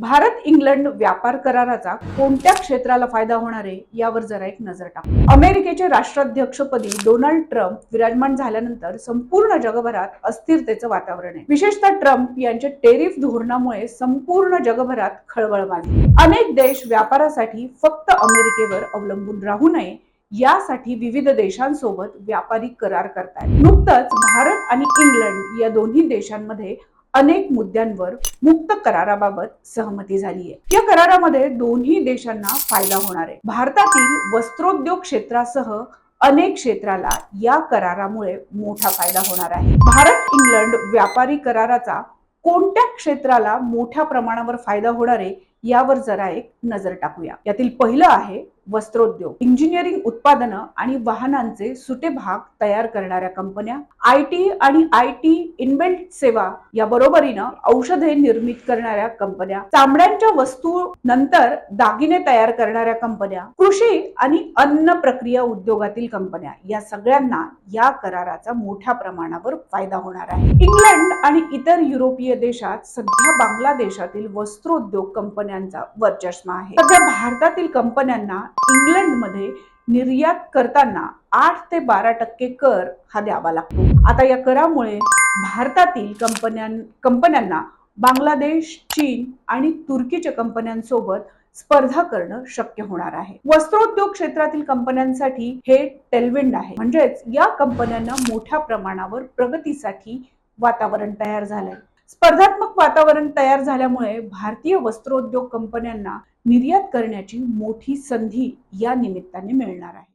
Bharat England व्यापार कराराचा कोणत्या क्षेत्राला फायदा होणार आहे यावर जरा एक नजर टाकू. अमेरिकेचे राष्ट्राध्यक्षपदी डोनाल्ड ट्रम्प विराजमान झाल्यानंतर संपूर्ण जगभरात अस्थिरतेचं वातावरण आहे. विशेषतः ट्रम्प यांच्या टेरिफ धोरणामुळे संपूर्ण जगभरात खळबळ माजली. अनेक देश व्यापारासाठी फक्त अमेरिकेवर अवलंबून राहू नये यासाठी विविध देशांसोबत व्यापारी करार करतायत. नुकतंच भारत आणि इंग्लंड या दोन्ही देशांमध्ये अनेक मुद्द्यांवर मुक्त कराराबाबत सहमती झाली आहे या करारामध्ये दोन्ही देशांना फायदा होणार आहे. भारतातील वस्त्रोद्योग क्षेत्रासह अनेक क्षेत्राला या करारामुळे मोठा फायदा होणार आहे. भारत इंग्लंड व्यापारी कराराचा कोणत्या क्षेत्राला मोठ्या प्रमाणावर फायदा होणार आहे यावर जरा एक नजर टाकूया. यातील पहिलं आहे वस्त्रोद्योग इंजिनिअरिंग उत्पादनं आणि वाहनांचे सुटे भाग तयार करणाऱ्या कंपन्या आय टी आणि आय टी इनबिल्ट सेवा या बरोबरीनं औषधे निर्मित करणाऱ्या कंपन्या चामड्यांच्या वस्तू नंतर दागिने तयार करणाऱ्या कंपन्या कृषी आणि अन्न प्रक्रिया उद्योगातील कंपन्या या सगळ्यांना या कराराचा मोठ्या प्रमाणावर फायदा होणार आहे. इंग्लंड आणि इतर युरोपीय देशात सध्या बांगलादेशातील वस्त्रोद्योग कंपन्यांचा वर्चस्व आहे. सध्या भारतातील कंपन्यांना इंग्लंडमध्ये निर्यात करताना आठ ते बारा टक्के कर हा द्यावा लागतो. आता या करामुळे भारतातील कंपन्यां कंपन्यांना बांगलादेश चीन आणि तुर्कीच्या कंपन्यांसोबत स्पर्धा करणं शक्य होणार आहे. वस्त्रोद्योग क्षेत्रातील कंपन्यांसाठी हे टेलविंड आहे. म्हणजेच या कंपन्यांना मोठ्या प्रमाणावर प्रगतीसाठी वातावरण तयार झालंय. स्पर्धात्मक वातावरण तयार झाल्यामुळे भारतीय वस्त्रोद्योग कंपन्यांना निर्यात करण्याची मोठी संधी या निमित्ताने मिळणार आहे.